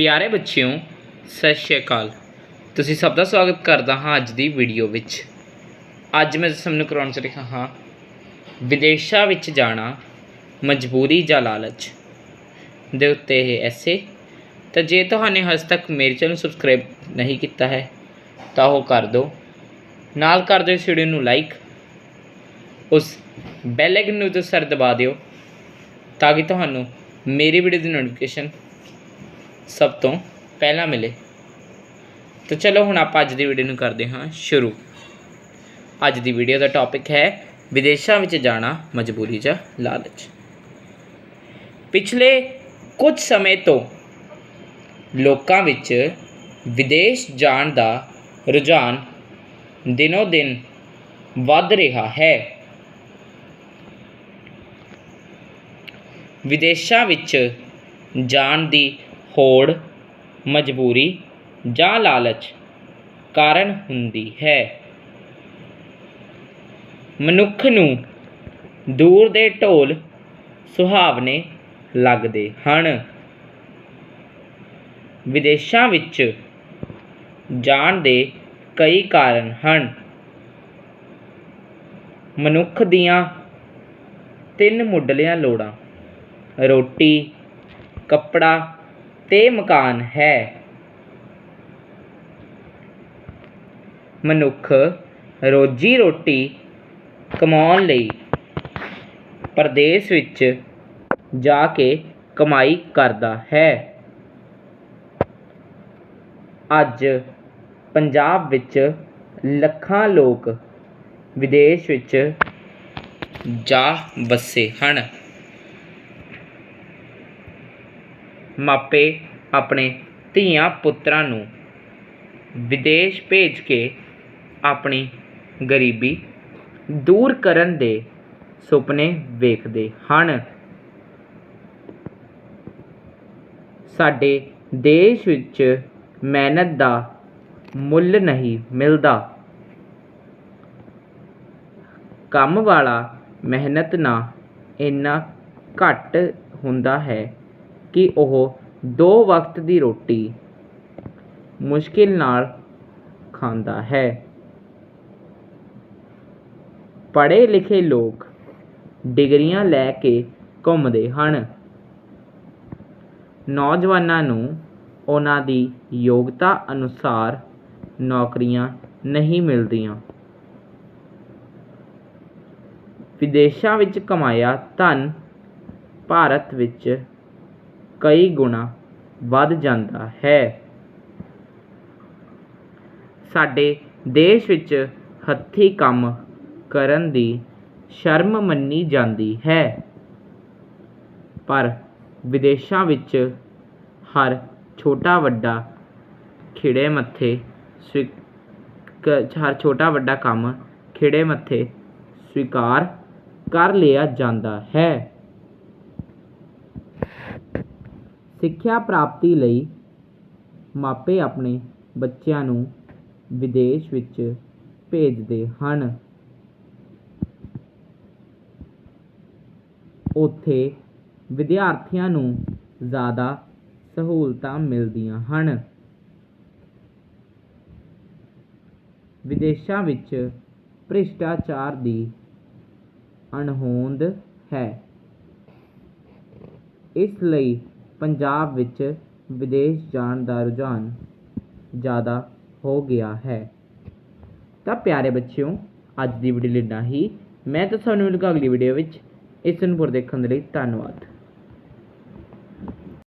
ਪਿਆਰੇ ਬੱਚਿਓ, ਸਤਿ ਸ਼੍ਰੀ ਅਕਾਲ। ਤੁਸੀਂ ਸਭ ਦਾ ਸਵਾਗਤ ਕਰਦਾ ਹਾਂ ਅੱਜ ਦੀ ਵੀਡੀਓ ਵਿੱਚ। ਅੱਜ ਮੈਂ ਸਭ ਨੂੰ ਕਰਾਉਣ ਚ ਰਿਹਾ ਹਾਂ, ਵਿਦੇਸ਼ਾਂ ਵਿੱਚ ਜਾਣਾ ਮਜਬੂਰੀ ਜਾਂ ਲਾਲਚ? ਦੇ ਉੱਤੇ ਇਹ ਐਸੇ ਤਾਂ ਜੇ ਤੁਹਾਨੂੰ ਹਜੇ ਤੱਕ ਮੇਰੇ ਚੈਨਲ ਨੂੰ ਸਬਸਕ੍ਰਾਈਬ ਨਹੀਂ ਕੀਤਾ ਹੈ, ਤਾਂ ਉਹ ਕਰ ਦਿਓ। ਨਾਲ ਕਰ ਦਿਓ ਇਸ ਵੀਡੀਓ ਨੂੰ ਲਾਈਕ ਉਸ ਬੈਲ ਆਈਕਨ ਨੂੰ ਤੇ ਸਰ ਦਬਾ ਦਿਓ, ਤਾਂ ਕਿ ਤੁਹਾਨੂੰ ਮੇਰੀ ਵੀਡੀਓ ਦੀ ਨੋਟੀਫਿਕੇਸ਼ਨ ਸਭ ਤੋਂ ਪਹਿਲਾਂ ਮਿਲੇ। ਤਾਂ ਚਲੋ ਹੁਣ ਆਪਾਂ ਅੱਜ ਦੀ ਵੀਡੀਓ ਨੂੰ ਕਰਦੇ ਹਾਂ ਸ਼ੁਰੂ। ਅੱਜ ਦੀ ਵੀਡੀਓ ਦਾ ਟੌਪਿਕ ਹੈ ਵਿਦੇਸ਼ਾਂ ਵਿੱਚ ਜਾਣਾ ਮਜਬੂਰੀ ਜਾਂ ਲਾਲਚ। ਪਿਛਲੇ ਕੁਝ ਸਮੇਂ ਤੋਂ ਲੋਕਾਂ ਵਿੱਚ ਵਿਦੇਸ਼ ਜਾਣ ਦਾ ਰੁਝਾਨ ਦਿਨੋ ਦਿਨ ਵੱਧ ਰਿਹਾ ਹੈ। ਵਿਦੇਸ਼ਾਂ ਵਿੱਚ ਜਾਣ ਦੀ ਹੋੜ, ਮਜਬੂਰੀ ਜਾਂ ਲਾਲਚ ਕਾਰਨ ਹੁੰਦੀ ਹੈ। ਮਨੁੱਖ ਨੂੰ ਦੂਰ ਦੇ ਢੋਲ ਸੁਹਾਵਣੇ ਲੱਗਦੇ ਹਨ। ਵਿਦੇਸ਼ਾਂ ਵਿੱਚ ਜਾਣ ਦੇ ਕਈ ਕਾਰਨ ਹਨ। ਮਨੁੱਖ ਦੀਆਂ ਤਿੰਨ ਮੁੱਢਲੀਆਂ ਲੋੜਾਂ, ਰੋਟੀ, ਕੱਪੜਾ ਤੇ ਮਕਾਨ ਹੈ। ਮਨੁੱਖ ਰੋਜੀ ਰੋਟੀ ਕਮਾਉਣ ਲਈ ਪ੍ਰਦੇਸ਼ ਵਿੱਚ ਜਾ ਕੇ ਕਮਾਈ ਕਰਦਾ ਹੈ। ਅੱਜ ਪੰਜਾਬ ਵਿੱਚ ਲੱਖਾਂ ਲੋਕ ਵਿਦੇਸ਼ ਵਿੱਚ ਜਾ ਵਸੇ ਹਨ। ਮਾਪੇ ਆਪਣੇ ਧੀਆਂ ਪੁੱਤਰਾਂ ਨੂੰ ਵਿਦੇਸ਼ ਭੇਜ ਕੇ ਆਪਣੀ ਗਰੀਬੀ ਦੂਰ ਕਰਨ ਦੇ ਸੁਪਨੇ ਵੇਖਦੇ ਹਨ। ਸਾਡੇ ਦੇਸ਼ ਵਿੱਚ ਮਿਹਨਤ ਦਾ ਮੁੱਲ ਨਹੀਂ ਮਿਲਦਾ। ਕੰਮ ਵਾਲਾ ਮਿਹਨਤ ਨਾ ਇੰਨਾ ਘੱਟ ਹੁੰਦਾ ਹੈ। ਕਿ ਉਹ ਦੋ ਵਕਤ ਦੀ ਰੋਟੀ ਮੁਸ਼ਕਿਲ ਨਾਲ ਖਾਂਦਾ ਹੈ। ਪੜ੍ਹੇ ਲਿਖੇ ਲੋਕ ਡਿਗਰੀਆਂ ਲੈ ਕੇ ਘੁੰਮਦੇ ਹਨ। ਨੌਜਵਾਨਾਂ ਨੂੰ ਉਹਨਾਂ ਦੀ ਯੋਗਤਾ ਅਨੁਸਾਰ ਨੌਕਰੀਆਂ ਨਹੀਂ ਮਿਲਦੀਆਂ। ਵਿਦੇਸ਼ਾਂ ਵਿੱਚ ਕਮਾਇਆ ਧਨ ਭਾਰਤ ਵਿੱਚ ਕਈ ਗੁਣਾ ਵੱਧ ਜਾਂਦਾ ਹੈ। ਸਾਡੇ ਦੇਸ਼ ਵਿੱਚ ਹੱਥੀਂ ਕੰਮ ਕਰਨ ਦੀ ਸ਼ਰਮ ਮੰਨੀ ਜਾਂਦੀ ਹੈ। ਪਰ ਵਿਦੇਸ਼ਾਂ ਵਿੱਚ ਹਰ ਛੋਟਾ ਵੱਡਾ ਖਿੜੇ ਮੱਥੇ ਸਵੀ ਹਰ ਛੋਟਾ ਵੱਡਾ ਕੰਮ ਖਿੜੇ ਮੱਥੇ ਸਵੀਕਾਰ ਕਰ ਲਿਆ ਜਾਂਦਾ ਹੈ। ਸਿੱਖਿਆ ਪ੍ਰਾਪਤੀ ਲਈ ਮਾਪੇ ਆਪਣੇ ਬੱਚਿਆਂ ਨੂੰ ਵਿਦੇਸ਼ ਵਿੱਚ ਭੇਜਦੇ ਹਨ। ਉੱਥੇ ਵਿਦਿਆਰਥੀਆਂ ਨੂੰ ਜ਼ਿਆਦਾ ਸਹੂਲਤਾਂ ਮਿਲਦੀਆਂ ਹਨ। ਵਿਦੇਸ਼ਾਂ ਵਿੱਚ ਭ੍ਰਿਸ਼ਟਾਚਾਰ ਦੀ ਅਣਹੋਂਦ ਹੈ। ਇਸ ਲਈ ਪੰਜਾਬ ਵਿੱਚ ਵਿਦੇਸ਼ ਜਾਣ ਦਾ ਰੁਝਾਨ ਜ਼ਿਆਦਾ ਹੋ ਗਿਆ ਹੈ। ਤਾਂ ਪਿਆਰੇ ਬੱਚਿਓ, ਅੱਜ ਦੀ ਵੀਡੀਓ ਲਈ ਇੰਨਾ ਹੀ। ਮੈਂ ਤਾਂ ਤੁਹਾਨੂੰ ਮਿਲੂੰਗਾ ਅਗਲੀ ਵੀਡੀਓ ਵਿੱਚ। ਇਸ ਨੂੰ ਪਰ ਦੇਖਣ ਦੇ ਲਈ ਧੰਨਵਾਦ।